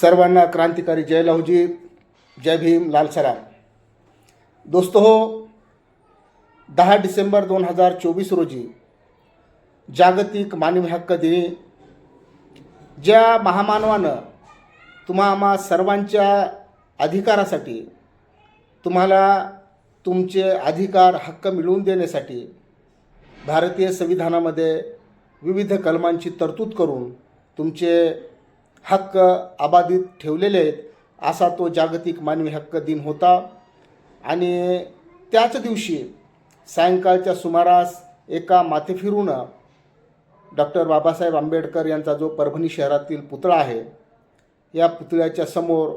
सर्वांना क्रांतिकारी जय लहुजी जय भीम लाल सलाम. दोस्त हो दहा डिसेंबर दोन हजार चोवीस रोजी जागतिक मानवी हक्क दिनी ज्या महामानवानं तुम्हा आम्हा सर्वांच्या अधिकारासाठी तुम्हाला तुमचे अधिकार हक्क मिळवून देण्यासाठी भारतीय संविधानामध्ये विविध कलमांची तरतूद करून तुमचे हक्क अबाधित ठेवलेले आहेत असा तो जागतिक मानवी हक्क दिन होता. आणि त्याच दिवशी सायंकाळच्या सुमारास एका माथेफिरून डॉक्टर बाबासाहेब आंबेडकर यांचा जो परभणी शहरातील पुतळा आहे या पुतळ्याच्या समोर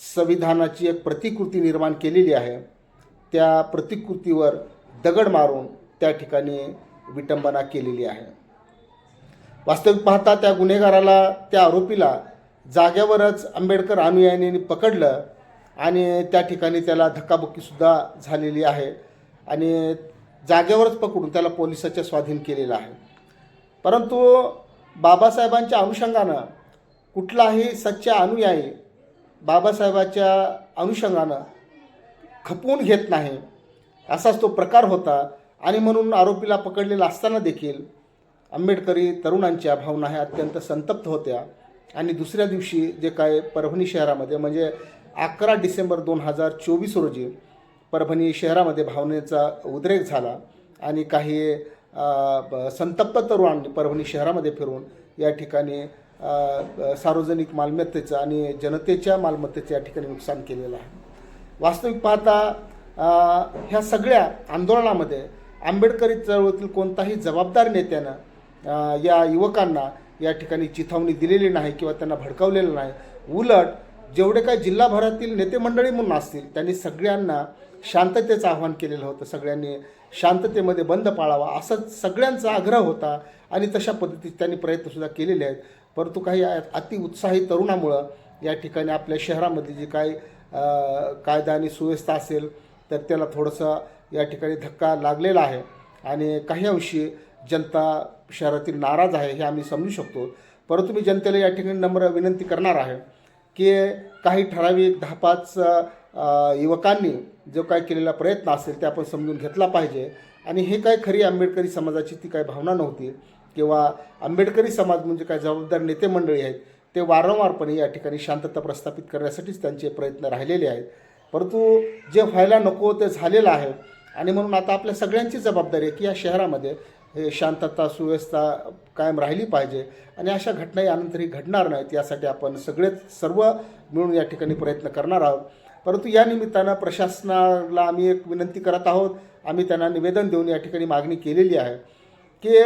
संविधानाची एक प्रतिकृती निर्माण केलेली आहे. त्या प्रतिकृतीवर दगड मारून त्या ठिकाणी विटंबना केलेली आहे. वास्तविक पाहता त्या गुन्हेगाराला त्या आरोपीला जाग्यावरच आंबेडकर अनुयायांनी पकडलं आणि त्या ठिकाणी त्याला धक्काबुक्कीसुद्धा झालेली आहे आणि जागेवरच पकडून त्याला पोलिसाच्या स्वाधीन केलेलं आहे. परंतु बाबासाहेबांच्या अनुषंगानं कुठलाही सच्चा अनुयायी बाबासाहेबाच्या अनुषंगानं खपवून घेत नाही असाच तो प्रकार होता आणि म्हणून आरोपीला पकडलेला असताना देखील आंबेडकरी तरुणांच्या भावना ह्या अत्यंत संतप्त होत्या. आणि दुसऱ्या दिवशी जे काय परभणी शहरामध्ये म्हणजे अकरा डिसेंबर दोन हजार चोवीस रोजी परभणी शहरामध्ये भावनेचा उद्रेक झाला. आणि काही संतप्त तरुणांनी परभणी शहरामध्ये फिरून या ठिकाणी सार्वजनिक मालमत्तेचं आणि जनतेच्या मालमत्तेचं या ठिकाणी नुकसान केलेलं आहे. वास्तविक पाहता ह्या सगळ्या आंदोलनामध्ये आंबेडकरी चळवळीतील कोणताही जबाबदार नेत्यानं या युवकांना या ठिकाणी चिथावणी दिलेली नाही किंवा त्यांना भडकावलेलं नाही. उलट जेवढे काय जिल्हाभरातील नेते मंडळी म्हणून असतील त्यांनी सगळ्यांना शांततेचं आव्हान केलेलं होतं. सगळ्यांनी शांततेमध्ये बंद पाळावा असा सगळ्यांचा आग्रह होता आणि तशा पद्धतीचे त्यांनी प्रयत्नसुद्धा केलेले आहेत. परंतु काही अतिउत्साही तरुणामुळं या ठिकाणी आपल्या शहरामध्ये जी काही कायदा आणि सुव्यवस्था असेल तर त्याला थोडंसं या ठिकाणी धक्का लागलेला आहे. आणि काही अंशी जनता शहरातील नाराज आहे हे आम्ही समजू शकतो. परंतु मी जनतेला या ठिकाणी नम्र विनंती करणार आहे की काही ठराविक दहा पाच युवकांनी जो काय केलेला प्रयत्न असेल ते आपण समजून घेतला पाहिजे. आणि हे काय खरी आंबेडकरी समाजाची ती काही भावना नव्हती किंवा आंबेडकरी समाज म्हणजे काय जबाबदार नेते मंडळी आहेत ते वारंवारपणे या ठिकाणी शांतता प्रस्थापित करण्यासाठीच त्यांचे प्रयत्न राहिलेले आहेत. परंतु जे व्हायला नको ते झालेलं आहे. आणि म्हणून आता आपल्या सगळ्यांची जबाबदारी आहे की या शहरामध्ये हे शांतता सुव्यवस्था कायम राहिली पाहिजे. आणि अशा घटना यानंतरही घडणार नाहीत यासाठी आपण सगळेच सर्व मिळून या ठिकाणी प्रयत्न करणार आहोत. परंतु या निमित्तानं प्रशासनाला आम्ही एक विनंती करत आहोत. आम्ही त्यांना निवेदन देऊन या ठिकाणी मागणी केलेली आहे की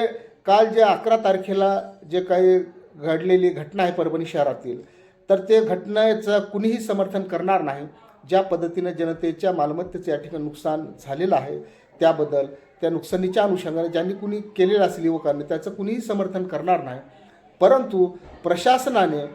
काल जे अकरा तारखेला जे काही घडलेली घटना आहे परभणी शहरातील तर ते घटनेचं कुणीही समर्थन करणार नाही. ज्या पद्धतीनं जनतेच्या मालमत्तेचं या ठिकाणी नुकसान झालेलं आहे त्याबद्दल त्या नुकसानीच्या अनुषंगाने ज्यांनी कुणी केलेलं असेल युवकांनी त्याचं कुणीही समर्थन करणार नाही. परंतु प्रशासनाने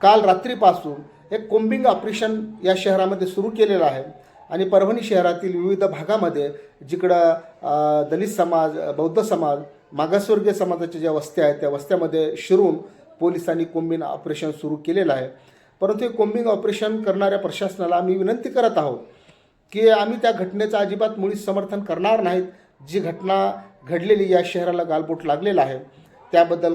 काल रात्रीपासून एक कोम्बिंग ऑपरेशन या शहरामध्ये सुरू केलेलं आहे. आणि परभणी शहरातील विविध भागामध्ये जिकडं दलित समाज बौद्ध समाज मागासवर्गीय समाजाच्या ज्या वस्त्या आहेत त्या वस्त्यामध्ये शिरून पोलिसांनी कोम्बिंग ऑपरेशन सुरू केलेलं आहे. परंतु हे कोम्बिंग ऑपरेशन करणाऱ्या प्रशासनाला आम्ही विनंती करत आहोत की आम्ही त्या घटनेचं अजिबात मुळीच समर्थन करणार नाहीत. जी घटना घडलेली या शहराला गालबोट लागलेला आहे त्याबद्दल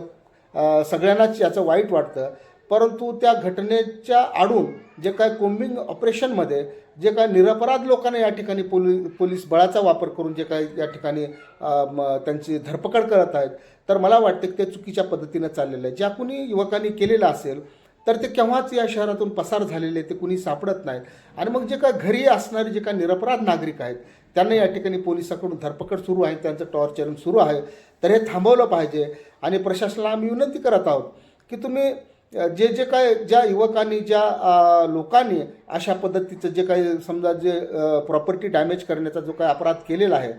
सगळ्यांनाच याचं वाईट वाटतं. परंतु त्या घटनेच्या आडून जे काय कोम्बिंग ऑपरेशनमध्ये जे काय निरपराध लोकांना या ठिकाणी पोलि पोलीस बळाचा वापर करून जे काय या ठिकाणी त्यांची धरपकड करत आहेत तर मला वाटतं की ते चुकीच्या पद्धतीनं चाललेलं आहे. ज्या कुणी युवकांनी केलेलं असेल तर ते केव्हाच या शहरातून पसार झालेले ते कुणी सापडत नाहीत आणि मग जे काय घरी असणारे जे काय निरपराध नागरिक आहेत त्यांना या ठिकाणी पोलिसाकडून धरपकड सुरू आहे त्यांचं टॉर्चरिंग सुरू आहे. तर हे थांबवलं पाहिजे आणि प्रशासनाला आम्ही विनंती करत आहोत की तुम्ही जे जे काय ज्या युवकांनी ज्या लोकांनी अशा पद्धतीचं जे काही समजा जे प्रॉपर्टी डॅमेज करण्याचा जो काही अपराध केलेला आहे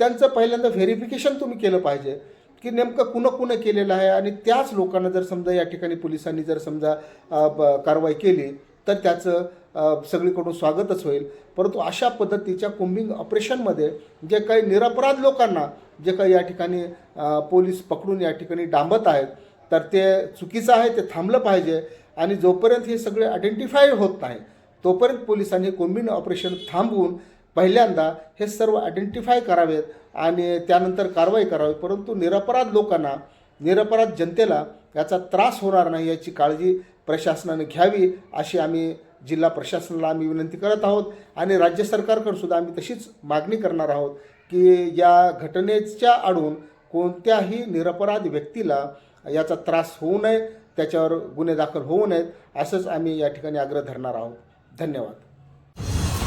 त्यांचं पहिल्यांदा व्हेरिफिकेशन तुम्ही केलं पाहिजे. की नेमकं कुणं कुणं केलेलं आहे आणि त्याच लोकांना जर समजा या ठिकाणी पोलिसांनी जर समजा ब- कारवाई केली तर त्याचं सगळीकडून स्वागतच होईल. परंतु अशा पद्धतीच्या कुंबिंग ऑपरेशनमध्ये जे काही निरपराध लोकांना जे काही या ठिकाणी पोलीस पकडून या ठिकाणी डांबत आहेत तर ते चुकीचं आहे ते थांबलं पाहिजे आणि जोपर्यंत हे सगळे आयडेंटिफाय होत नाही तोपर्यंत पोलिसांनी कोंबिंग ऑपरेशन थांबवून पहिल्यांदा हे सर्व आयडेंटिफाय करावेत आणि त्यानंतर कारवाई करावी. परंतु निरपराध लोकांना निरपराध जनतेला याचा त्रास होणार नाही याची काळजी प्रशासनाने घ्यावी अशी आम्ही जिल्हा प्रशासनाला आम्ही विनंती करत आहोत. आणि राज्य सरकारकडे सुद्धा आम्ही तशीच मागणी करणार आहोत की या घटनेच्या आडून कोणत्याही निरपराध व्यक्तीला याचा त्रास होऊ नये त्याच्यावर गुन्हे दाखल होऊ नयेत असंच आम्ही या ठिकाणी आग्रह धरणार आहोत. धन्यवाद.